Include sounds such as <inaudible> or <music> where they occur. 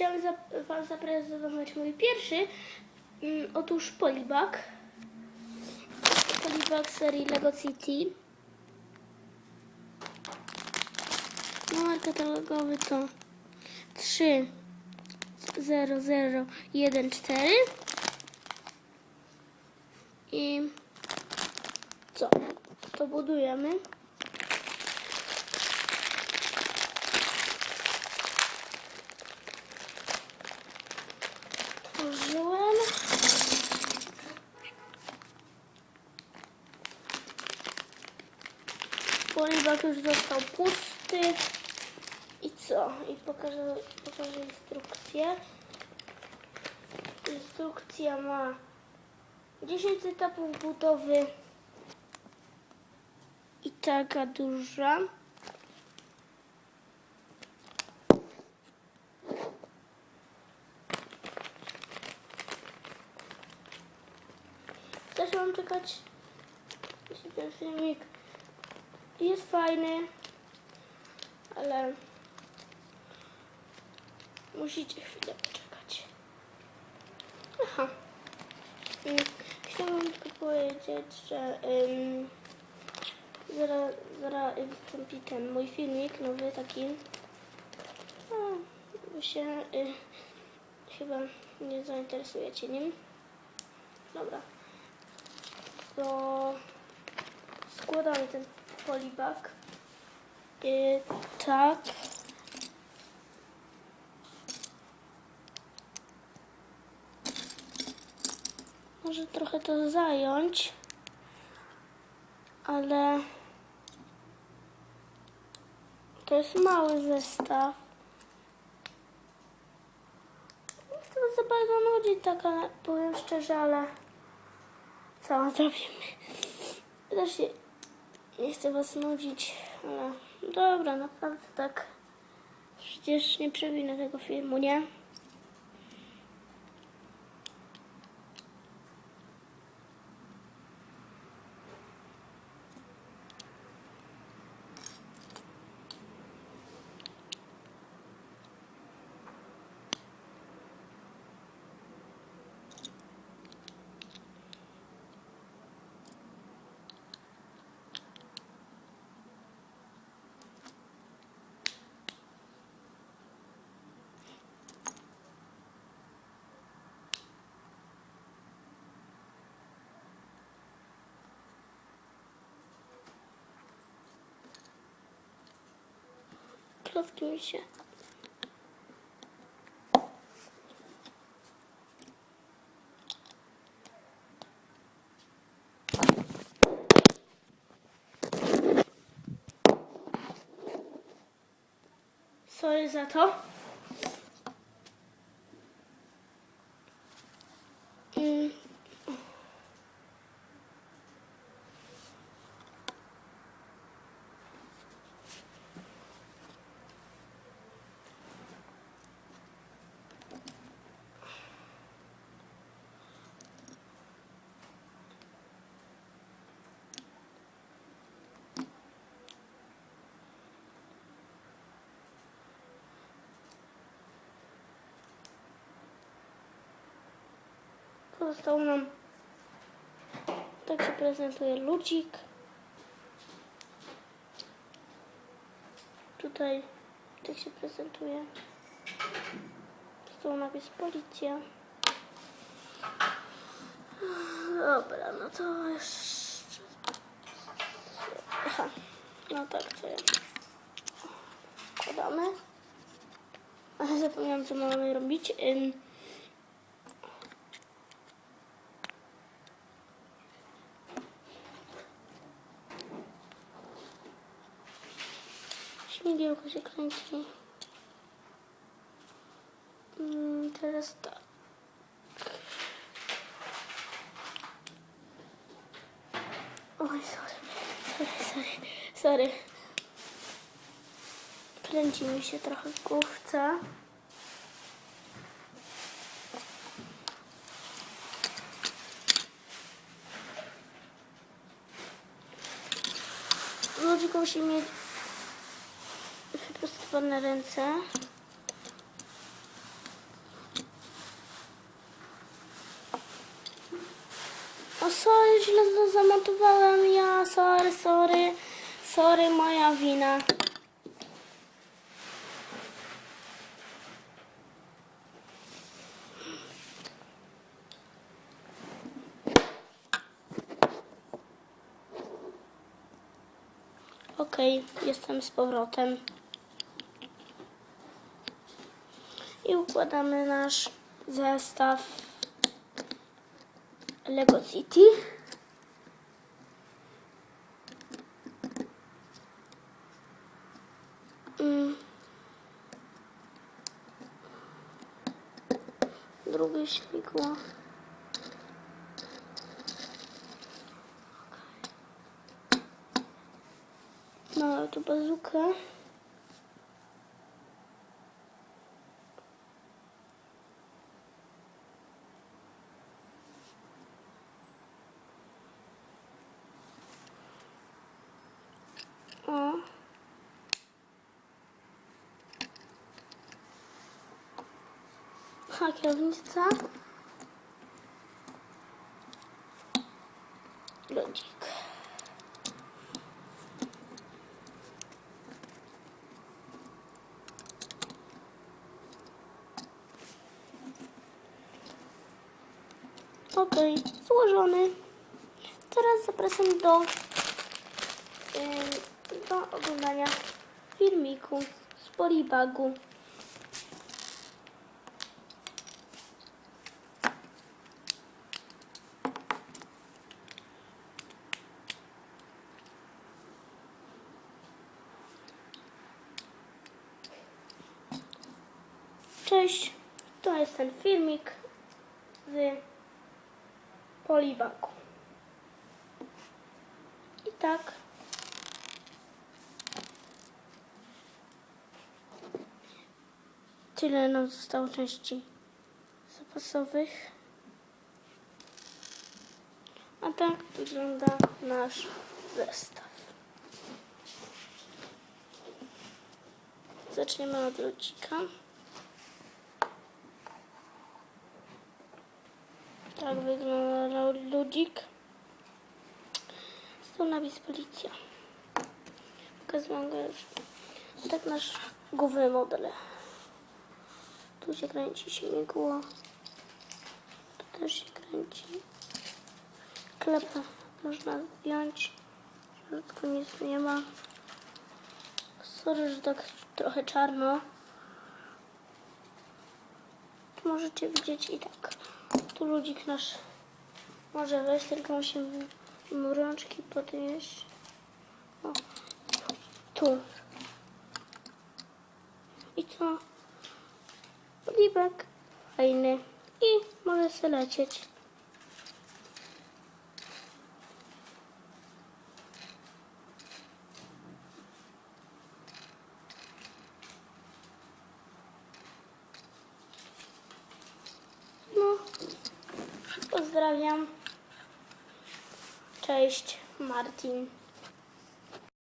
chciałam Wam zaprezentować mój pierwszy. Mm, otóż Polibag. Polibag serii Lego City. Numer katalogowy to 30014 i co? To budujemy. Polibak już został pusty. I co? I pokażę, pokażę instrukcję. Instrukcja ma 10 etapów budowy i taka duża. Też mam czekać, ten filmik jest fajny, ale musicie chwilę poczekać. Aha. Mm, Chciałam tylko powiedzieć, że ym, zaraz, zaraz wystąpi ten mój filmik nowy taki. No, się y, chyba nie zainteresujecie nim. Dobra. To składamy ten polibag. Y, tak. Może trochę to zająć, ale to jest mały zestaw. Nie chcę za bardzo nudzić, tak, ale powiem szczerze, ale co zrobimy? Też <laughs> nie chcę was nudzić, ale dobra, naprawdę tak. Przecież nie przewinę tego filmu, nie? Klowki mi się. Sorry za to. Mm. Pozostał nam tak się prezentuje ludzik. Tutaj tak się prezentuje. Z tyłu napis policja. Dobra, no to jeszcze... Aha, no tak, co ja... Podamy. Ale <laughs> zapomniałam, co mamy robić. Śmigiełko się kręci. Mm, teraz tak. Oj, sorry. Sorry, sorry. Sorry. Kręci mi się trochę w główce. Ludzik musi mieć spodné rence. O sorry, že to zamatovala já, sorry, sorry, sorry, moja vina. Okej, okay, jestem z powrotem. I układamy nasz zestaw Lego City. Mm. Drugie śmigło. Mamy tu bazukę. O. A kierownica. Lodzik. Okej, złożony. Teraz zapraszam do, ym, do oglądania filmiku z Polibagu. Cześć, to jest ten filmik z Polibagu. I tak. Tyle nam zostało części zapasowych. A tak wygląda nasz zestaw. Zaczniemy od ludzika. Tak wygląda ludzik. Tu napis policja. Pokazuję go już. Tak nasz główny model. Tu się kręci śmigło. Tu też się kręci. Klepę można zdjąć. W środku nic nie ma. Sorry, że tak trochę czarno. Możecie widzieć i tak. Tu ludzik nasz może wejść, tylko musimy mu rączki podnieść. O, tu. I co? Libek fajny. I może sobie lecieć. No, pozdrawiam. Cześć, Martin.